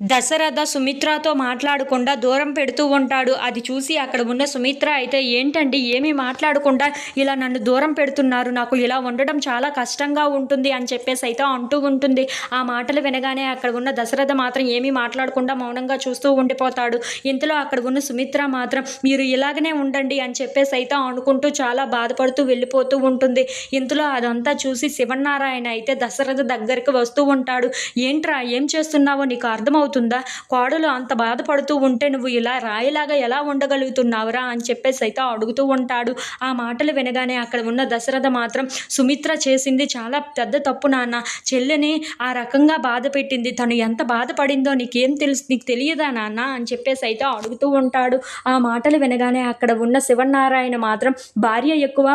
దశరథ సుమిత్రతో మాట్లాడకుండా దూరం పెడుతూ ఉంటాడు. అది చూసి అక్కడ ఉన్న సుమిత్ర అయితే ఏంటండి? ఏమీ మాట్లాడకుండా ఇలా నన్ను దూరం పెడుతున్నారు. నాకు ఇలా ఉండడం చాలా కష్టంగా ఉంటుంది అని చెప్పేసి అయితే అంటూ ఉంటుంది. ఆ మాటలు వినగానే అక్కడ ఉన్న దశరథ మాత్రం ఏమీ మాట్లాడకుండా మౌనంగా చూస్తూ ఉండిపోతాడు. ఇంతలో అక్కడ ఉన్న సుమిత్ర మాత్రం మీరు ఇలాగనే ఉండండి అని చెప్పేసి అయితే అనుకుంటూ చాలా బాధపడుతూ వెళ్ళిపోతూ ఉంటుంది. ఇంతలో అదంతా చూసి శివనారాయణ అయితే దశరథ దగ్గరికి వస్తూ ఉంటాడు. ఏంట్రా? ఏం చేస్తున్నావో? నీకు అర్థమవుతుంది? కోడలు అంత బాధపడుతూ ఉంటే నువ్వు ఇలా రాయిలాగా ఎలా ఉండగలుగుతున్నావురా అని చెప్పేసి అయితే అడుగుతూ ఉంటాడు. ఆ మాటలు వినగానే అక్కడ ఉన్న దశరథ మాత్రం సుమిత్ర చేసింది చాలా పెద్ద తప్పు నాన్న. చెల్లెని ఆ రకంగా బాధ పెట్టింది. తను ఎంత బాధపడిందో నీకేం తెలుసు నీకు తెలియదా నాన్న? అని చెప్పేసి అయితే అడుగుతూ ఉంటాడు. ఆ మాటలు వినగానే అక్కడ ఉన్న శివనారాయణ మాత్రం భార్య ఎక్కువ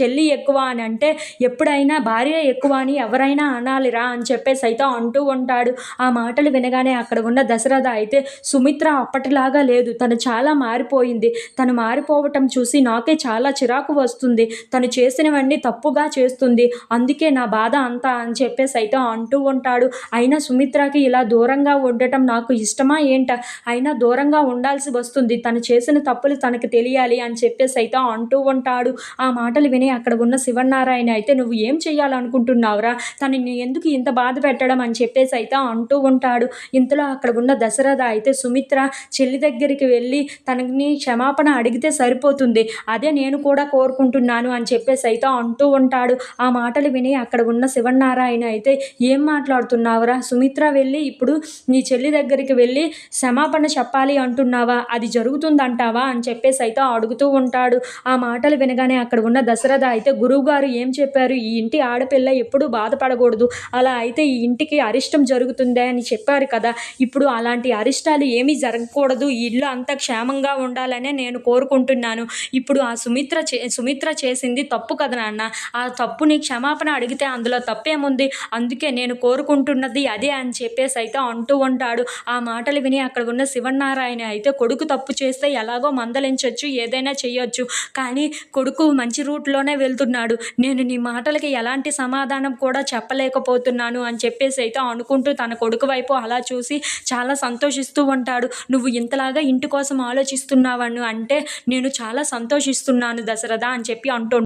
చెల్లి ఎక్కువ అని అంటే ఎప్పుడైనా భార్య ఎక్కువ అని ఎవరైనా అనాలిరా అని చెప్పేసి అయితే అంటూ ఉంటాడు. ఆ మాటలు వినగానే అక్కడ ఉన్న దశరథ అయితే సుమిత్ర అప్పటిలాగా లేదు. తను చాలా మారిపోయింది. తను మారిపోవటం చూసి నాకే చాలా చిరాకు వస్తుంది. తను చేసినవన్నీ తప్పుగా చేస్తుంది. అందుకే నా బాధ అంతా అని చెప్పేసి అయితే అంటూ ఉంటాడు. అయినా సుమిత్రకి ఇలా దూరంగా ఉండటం నాకు ఇష్టమా ఏంట? అయినా దూరంగా ఉండాల్సి వస్తుంది. తను చేసిన తప్పులు తనకు తెలియాలి అని చెప్పేసి అయితే అంటూ ఉంటాడు. ఆ మాటలు విని అక్కడ ఉన్న శివనారాయణ అయితే నువ్వు ఏం చేయాలనుకుంటున్నావురా తనని ఎందుకు ఇంత బాధ పెట్టడం? అని చెప్పేసి అయితే అంటూ ఉంటాడు. ఇంతలో అక్కడ ఉన్న దశరథ అయితే సుమిత్ర చెల్లి దగ్గరికి వెళ్ళి తనని క్షమాపణ అడిగితే సరిపోతుంది. అదే నేను కూడా కోరుకుంటున్నాను అని చెప్పేసి అయితే అంటూ ఉంటాడు. ఆ మాటలు విని అక్కడ ఉన్న శివనారాయణ అయితే ఏం మాట్లాడుతున్నావురా? సుమిత్ర వెళ్ళి ఇప్పుడు నీ చెల్లి దగ్గరికి వెళ్ళి క్షమాపణ చెప్పాలి అంటున్నావా? అది జరుగుతుందంటావా? అని చెప్పేసి అయితే అడుగుతూ ఉంటాడు. ఆ మాటలు వినగానే అక్కడ ఉన్న దశరథ అయితే గురువుగారు ఏం చెప్పారు? ఈ ఇంటి ఆడపిల్ల ఎప్పుడూ బాధపడకూడదు. అలా అయితే ఈ ఇంటికి అరిష్టం జరుగుతుందే అని చెప్పారు కదా. ఇప్పుడు అలాంటి అరిష్టాలు ఏమీ జరగకూడదు. ఈ ఇల్లు అంత క్షేమంగా ఉండాలనే నేను కోరుకుంటున్నాను. ఇప్పుడు ఆ సుమిత్ర చే సుమిత్ర చేసింది తప్పు కదా నాన్న? ఆ తప్పుని క్షమాపణ అడిగితే అందులో తప్పేముంది? అందుకే నేను కోరుకుంటున్నది అదే అని చెప్పేసి అయితే అంటూ ఉంటాడు. ఆ మాటలు విని అక్కడ ఉన్న శివనారాయణ అయితే కొడుకు తప్పు చేస్తే ఎలాగో మందలించవచ్చు ఏదైనా చేయొచ్చు కానీ కొడుకు మంచి రూట్లోనే వెళ్తున్నాడు. నేను నీ మాటలకి ఎలాంటి సమాధానం కూడా చెప్పలేకపోతున్నాను అని చెప్పేసి అయితే అనుకుంటూ తన కొడుకు వైపు అలా చూసి చాలా సంతోషిస్తూ ఉంటాడు. నువ్వు ఇంతలాగా ఇంటి కోసం ఆలోచిస్తున్నావను అంటే నేను చాలా సంతోషిస్తున్నాను దశరథ అని చెప్పి అంటూ